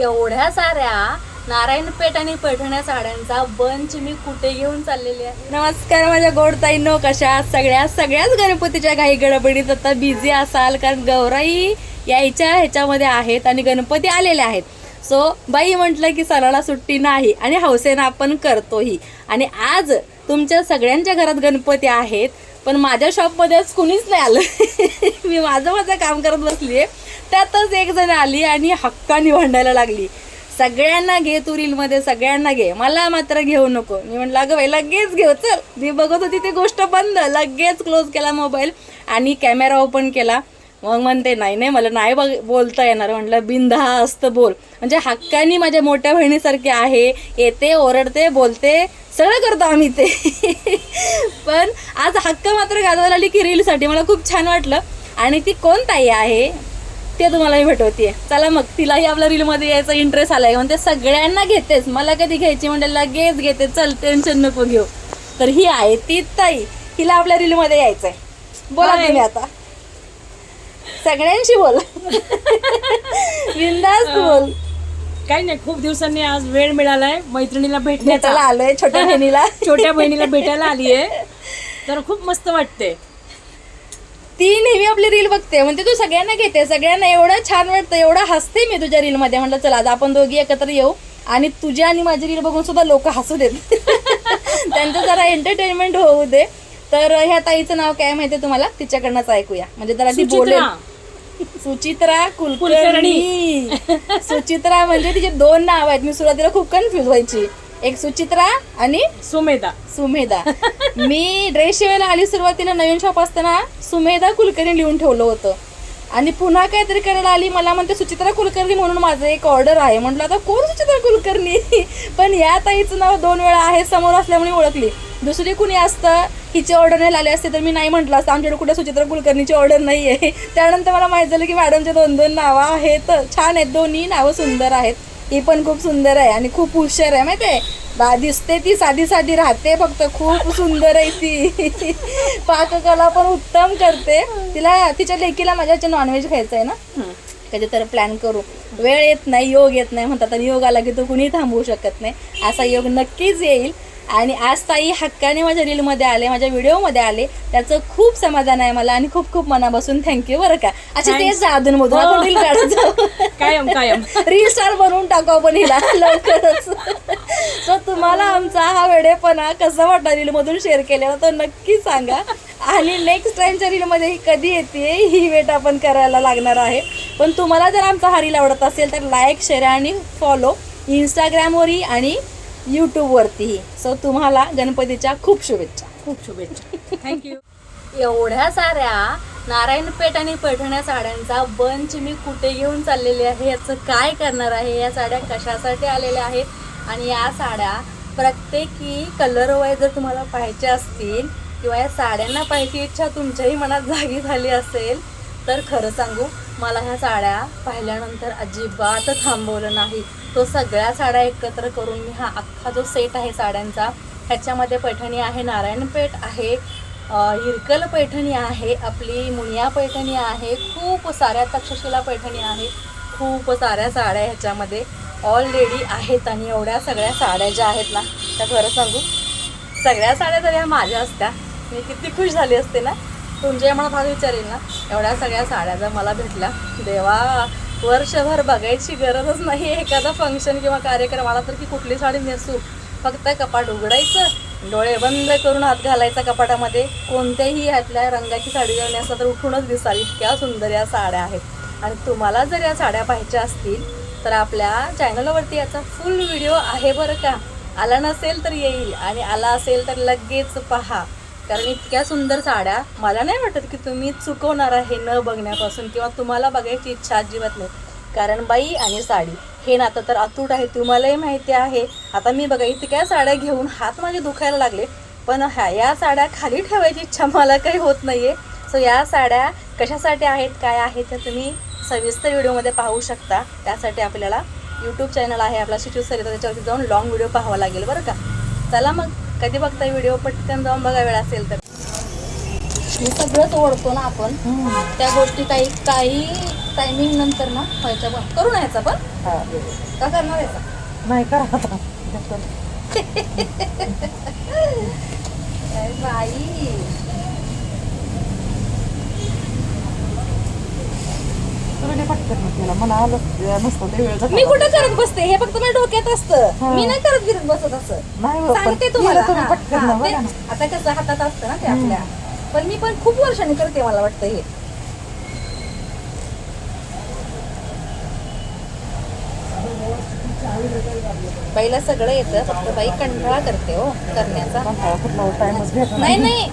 एवढ्या साऱ्या नारायणपेठ आणि पैठण्या साड्यांचा बंच मी कुठे घेऊन चाललेली आहे? नमस्कार माझ्या गोड ताईंनो कशा सगळ्या? सगळ्याच गणपतीच्या काही गडबडीत आता बिझी असाल कारण गौराई यायच्या ह्याच्यामध्ये आहेत आणि गणपती आलेले आहेत. सो बाई म्हटलं की सणाला सुट्टी नाही आणि हौसेनं आपण करतोही. आणि आज तुमच्या सगळ्यांच्या घरात गणपती आहेत. पण माझ्या शॉपमध्येच कुणीच नाही आलं. मी माझं माझं काम करत बसली आहे त्यातच एक जण आली आणि हक्काने भांडायला लागली. सगळ्यांना घे तू रीलमध्ये सगळ्यांना घे. मला मात्र घेऊ नको. मी म्हटलं अगं बाई लगेच घेऊ हो, चल. मी बघत होती ती गोष्ट बंद. लगेच क्लोज केला मोबाईल आणि कॅमेरा ओपन केला. मग म्हणते नाही नाही मला नाही बघ बोलता येणार. म्हटलं बिनधास्त बोल. म्हणजे हक्कानी माझ्या मोठ्या बहिणीसारखे आहे येते ओरडते बोलते सगळं करतो आम्ही ते. पण आज हक्क मात्र गाजवायला आली की रीलसाठी मला खूप छान वाटलं. आणि ती कोण ताई आहे ते तुम्हाला मी भेटवते चला मग तिलाही आपल्या रीलमध्ये यायचा इंटरेस्ट आलाय. म्हणते सगळ्यांना घेतेस मला कधी घ्यायची? म्हणजे लगेच घेते चल टेन्शन नको घेऊ. तर ही आहे ती ताई हिला आपल्या रीलमध्ये यायचंय. बोला Hi. तुम्ही आता. सगळ्यांशी बोल. बिंदास बोल. काही नाही खूप दिवसांनी आज वेळ मिळालाय मैत्रिणीला भेटण्याचा. आलोय छोट्या बहिणीला. छोट्या बहिणीला भेटायला आली आहे तर खूप मस्त वाटते ती नेहमी आपली रील बघते. म्हणते तू सगळ्यांना घेते सगळ्यांना एवढं छान वाटतं एवढं हसते मी तुझ्या रील मध्ये म्हटलं चला आज आपण दोघी एकत्र येऊ आणि तुझ्या आणि माझी रील बघून सुद्धा लोक हसू देत. त्यांचं जरा एंटरटेनमेंट होऊ दे. तर ह्या ताईचं नाव काय माहितीये तुम्हाला? तिच्याकडनंच ऐकूया. म्हणजे जरा ती बोलेल. सुचित्रा कुलकर्णी. सुचित्रा म्हणजे तिचे दोन नाव आहेत. मी सुरुवातीला खूप कन्फ्युज व्हायची. एक सुचित्रा आणि सुमेधा. सुमेधा. मी ड्रेस शिवायला आली सुरुवातीला नवीन शॉप असताना सुमेधा कुलकर्णी लिहून ठेवलं होतं. आणि पुन्हा काहीतरी करायला आली. मला म्हणते सुचित्रा कुलकर्णी म्हणून माझं एक ऑर्डर आहे. म्हटलं आता कोण सुचित्रा कुलकर्णी? पण या ताईचं नाव दोन वेळा आहे समोर असल्यामुळे ओळखली. दुसरी कुणी असतं हिची ऑर्डर नाही आली असते तर मी नाही म्हटलं असतं. आमच्याकडे कुठे सुचित्रा कुलकर्णीची ऑर्डर नाही आहे त्यानंतर मला माहीत झालं की मॅडमचे दोन दोन नावं आहेत. छान आहेत. दोन्ही नावं सुंदर आहेत. ही पण खूप सुंदर आहे आणि खूप हुशार आहे माहिती आहे बा दिसते ती साधी साधी राहते फक्त. खूप सुंदर आहे ती. पाककला पण उत्तम करते. तिला तिच्या लेकीला माझ्या नॉनव्हेज खायचं आहे ना. कधीतरी प्लॅन करू. वेळ येत नाही योग येत नाही. म्हणतात आणि योग आला की तो कुणी थांबवू शकत नाही. असा योग नक्कीच येईल. आणि आज ताई हक्काने माझ्या रीलमध्ये आले माझ्या व्हिडिओमध्ये आले. त्याचं खूप समाधान आहे मला आणि खूप खूप मनापासून थँक्यू बरं का. अच्छा तेच अधून मधून. आपण रील काढत जाऊ. कायम कायम. रील स्टार बनवून टाकू आपण हिला लवकरच. सो तुम्हाला आमचा हा वेडेपणा कसा वाटला रील मधून शेअर केलेला तो नक्की सांगा. आणि नेक्स्ट टाइमच्या रील मध्ये ही कधी येते ही वेट आपण करायला लागणार आहे. पण तुम्हाला जर आमचा हा रील आवडत असेल तर लाईक शेअर आणि फॉलो इंस्टाग्रामवरही आणि यूट्यूबवरतीही सो तुम्हाला गणपतीच्या खूप शुभेच्छा. खूप शुभेच्छा. थँक्यू एवढ्या साऱ्या नारायणपेठ आणि पैठण्या साड्यांचा बंच मी कुठे घेऊन चाललेली आहे याचं काय करणार आहे या साड्या कशासाठी आलेल्या आहेत? आणि या साड्या प्रत्येकी कलर वाईज जर तुम्हाला पाहायच्या असतील किंवा या साड्यांना पाहायची इच्छा तुमच्याही मनात जागी झाली असेल तर खरं सांगू मला ह्या साड्या पाहिल्यानंतर अजिबात थांबवलं नाही. तो सगळ्या साड्या एकत्र करून मी हा अख्खा जो सेट आहे साड्यांचा ह्याच्यामध्ये पैठणी आहे नारायणपेठ आहे हिरकल पैठणी आहे आपली मुनिया पैठणी आहे खूप साऱ्या तक्षशिला पैठणी आहे खूप साऱ्या साड्या ह्याच्यामध्ये ऑलरेडी आहेत आणि एवढ्या सगळ्या साड्या ज्या आहेत ना त्या खरं सांगू. सगळ्या साड्या जर ह्या माझ्या असत्या. मी किती खुश झाली असते ना? तुमच्या मनात हा विचारेल ना? एवढ्या सगळ्या साड्या जर मला भेटल्या देवा वर्षभर बघायची गरजच नाही एखादा फंक्शन किंवा कार्यक्रम आला तर की कुठली साडी नेसू? फक्त कपाट उघडायचं डोळे बंद करून हात घालायचा कपाटामध्ये. कोणत्याही ह्यातल्या रंगाची साडी जर नेसला तर उठूनच दिसाल. इतक्या सुंदर या साड्या आहेत. आणि तुम्हाला जर या साड्या पाहायच्या असतील तर आपल्या चॅनलवरती याचा फुल व्हिडिओ आहे बरं का. आला नसेल तर येईल. आणि आला असेल तर लगेच पहा. कारण इतक्या सुंदर साड्या मला नाही वाटत की तुम्ही चुकवणार आहे न बघण्यापासून किंवा तुम्हाला बघायची इच्छा अजिबात नाही. कारण बाई आणि साडी हे नातं तर अतूट आहे तुम्हालाही माहिती आहे. आता मी बघा इतक्या साड्या घेऊन हात माझे दुखायला लागले पण ह्या या साड्या खाली ठेवायची इच्छा मला काही होत नाही आहे सो या साड्या कशासाठी आहेत काय आहेत त्या तुम्ही सविस्तर व्हिडिओमध्ये पाहू शकता. त्यासाठी आपल्याला यूट्यूब चॅनल आहे आपला शिशू सरिता त्याच्यावरती जाऊन लॉंग व्हिडिओ पाहावा लागेल बरं का? चला मग. कधी बघता व्हिडिओ पटकन जाऊन बघा वेळ असेल तर. हे सगळंच ओढतो ना आपण. त्या गोष्टी काही काही टायमिंग नंतर ना व्हायच्या बंद करू नये पण. का करणार याचा? नाही करा. बाई तुला पटकन केला मला आलं नसतं लय वेळ झाला. मी कुठं करत बसते? हे फक्त माझ्या डोक्यात असतं. हा. मी नाही करत फिरत बसत असं. नाही हो, पण सांगते केलं तुम्हाला. तुम्ही हा, पटकन हा, ना, ते- बघा ना. आता कसं हातात असतं ना ते आपल्या. पण मी पण खूप वर्षांनी करते मला वाटतं हे. बाईला सगळं येतं फक्त बाई कंटाळा करते हो करण्याचा. नाही नाही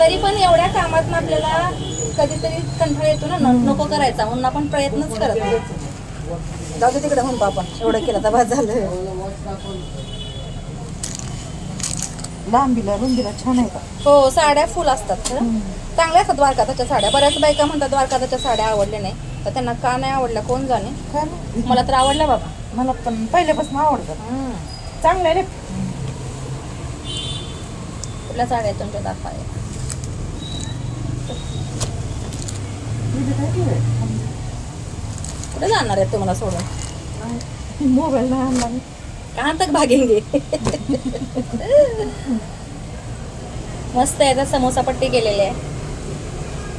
तरी पण एवढ्या कामात आपल्याला कधीतरी कंटाळा येतो ना नको करायचा म्हणून आपण प्रयत्नच करत. जाऊ दे तिकडे म्हणतो आपण एवढं केलं तर झालं. लांबीला रुंदीला छान आहे का? हो साड्या फुल असतात खरं. चांगल्या असतात द्वारकाताच्या साड्या. बऱ्याच बायका म्हणतात द्वारकाताच्या साड्या आवडल्या नाही. तर त्यांना का नाही आवडल्या कोण जाणे. मला तर आवडल्या बाबा. मला पण पहिल्यापासून आवडतात चांगलं आहे रे. कुठल्या साड्या आहेत तुमच्या दाखवा. कुठे जाणार आहेत तुम्हाला सोडून? मोबाईल नाही आणला मी. कहाँ तक भागेंगे. मस्त आहे आता समोसा पट्टी केलेली आहे.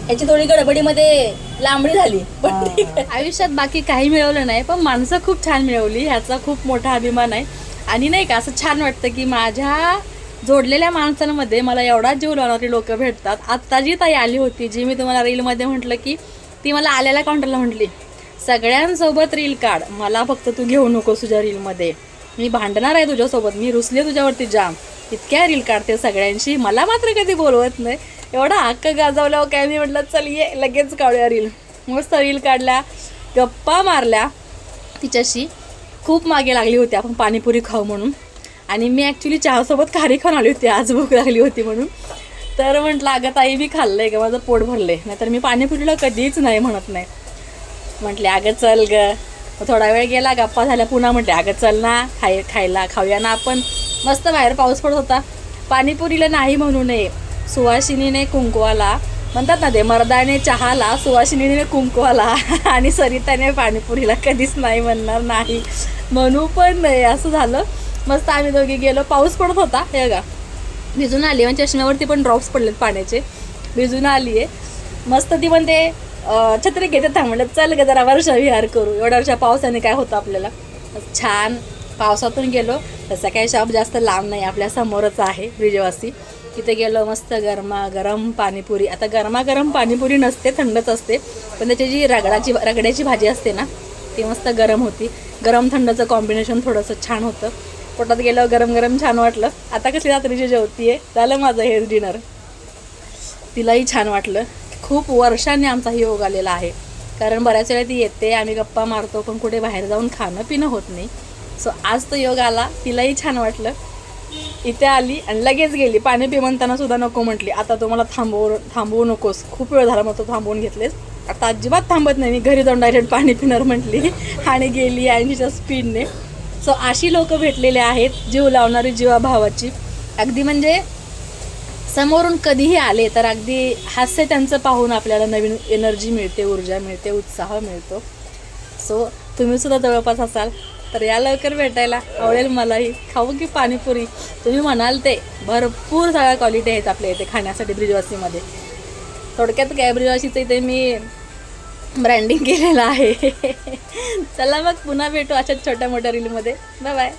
याची थोडी गडबडीमध्ये लांबडी झाली पण ठीक आहे. आयुष्यात बाकी काही मिळवलं नाही पण माणसं खूप छान मिळवली ह्याचा खूप मोठा अभिमान आहे. आणि नाही का असं छान वाटतं की माझ्या जोडलेल्या माणसांमध्ये मला एवढा जीव लावणारी लोक भेटतात. आत्ता जी ताई आली होती जी मी तुम्हाला रीलमध्ये म्हटलं की ती मला आलेल्या काउंटरला म्हटली सगळ्यांसोबत रील काढ मला फक्त तू घेऊ नकोस तुझ्या रीलमध्ये. मी भांडणार आहे तुझ्यासोबत मी रुसले तुझ्यावरती जाम. इतक्या रील काढते सगळ्यांशी मला मात्र कधी बोलवत नाही. एवढा हक्क गाजवल्यावर काय मी म्हटलं चल ये लगेच काढूया रील मस्त रील काढल्या गप्पा मारल्या. तिच्याशी खूप मागे लागली होती आपण पाणीपुरी खाऊ म्हणून. आणि मी ॲक्च्युली चहासोबत खारी खाऊन आली होती आज भूक लागली होती म्हणून. तर म्हटलं अगं ताई मी आहे का माझं पोट भरलं आहे नाहीतर मी पाणीपुरीला कधीच नाही म्हणत नाही. म्हटले अगं चल ग. थोडा वेळ गेला गप्पा झाल्या पुन्हा म्हटले अगं चल ना खाय खायला खाऊया ना आपण. मस्त बाहेर पाऊस पडत होता. पाणीपुरीला नाही म्हणू नये. सुवासिनीने कुंकवाला म्हणतात ना ते मर्दाने चहाला सुवासिनीने कुंकवाला. आणि सरिताने पाणीपुरीला कधीच नाही म्हणणार नाही. म्हणू पण नाही असं झालं. मस्त आम्ही दोघी गेलो. पाऊस पडत होता हे गा भिजून आली म्हणजे चष्म्यावरती पण ड्रॉप्स पडलेत पाण्याचे. भिजून आली आहे. मस्त ती म्हणते छत्री घेते थांबलं म्हणलं चल ग जरा वर्षा विहार करू. एवढ्या वर्षा पावसाने काय होतं आपल्याला? छान. पावसातून गेलो. तसा काही शॉप जास्त लांब नाही. आपल्या समोरच आहे ब्रिजवासी. तिथे गेलो मस्त गरमा गरम पाणीपुरी. आता गरमागरम पाणीपुरी नसते थंडच असते. पण त्याची जी रगडाची रगड्याची भाजी असते ना ती मस्त गरम होती. गरम थंडचं कॉम्बिनेशन थोडंसं छान होतं. पोटात गेल्यावर गरम गरम छान वाटलं. आता कसली रात्रीची जेवती आहे झालं माझं हे डिनर. तिलाही छान वाटलं. खूप वर्षांनी आमचा ही योग आलेला आहे. कारण बऱ्याच वेळा ती येते आम्ही गप्पा मारतो पण कुठे बाहेर जाऊन खाणं पिणं होत नाही. सो आज तो योग आला तिलाही छान वाटलं. इथे आली आणि लगेच गेली. पाणी पी म्हणताना सुद्धा नको म्हटली. आता तुम्हाला थांबवू थांबवू नकोस. खूप वेळ झाला मग तो थांबवून घेतलेस. आता अजिबात थांबत नाही. मी घरी जाऊन डायरेक्ट पाणी पिणार म्हटली. आणि गेली आणि तिच्या स्पीडने सो अशी लोक भेटलेले आहेत जीव लावणारी जीवाभावाची. अगदी म्हणजे समोरून कधीही आले तर अगदी हास्य त्यांचं पाहून आपल्याला नवीन एनर्जी मिळते ऊर्जा मिळते उत्साह मिळतो. सो तुम्ही सुद्धा जवळपास असाल. तर या लवकर भेटायला आवडेल मलाही. खाऊ की पाणीपुरी? तुम्ही म्हणाल ते. भरपूर सगळ्या क्वालिटी आहेत आपल्या इथे खाण्यासाठी ब्रिजवासीमध्ये. थोडक्यात काय ब्रिजवासीचं इथे मी ब्रँडिंग केलेलं आहे. चला मग पुन्हा भेटू अशाच छोट्या मोठ्या रीलमध्ये बाय बाय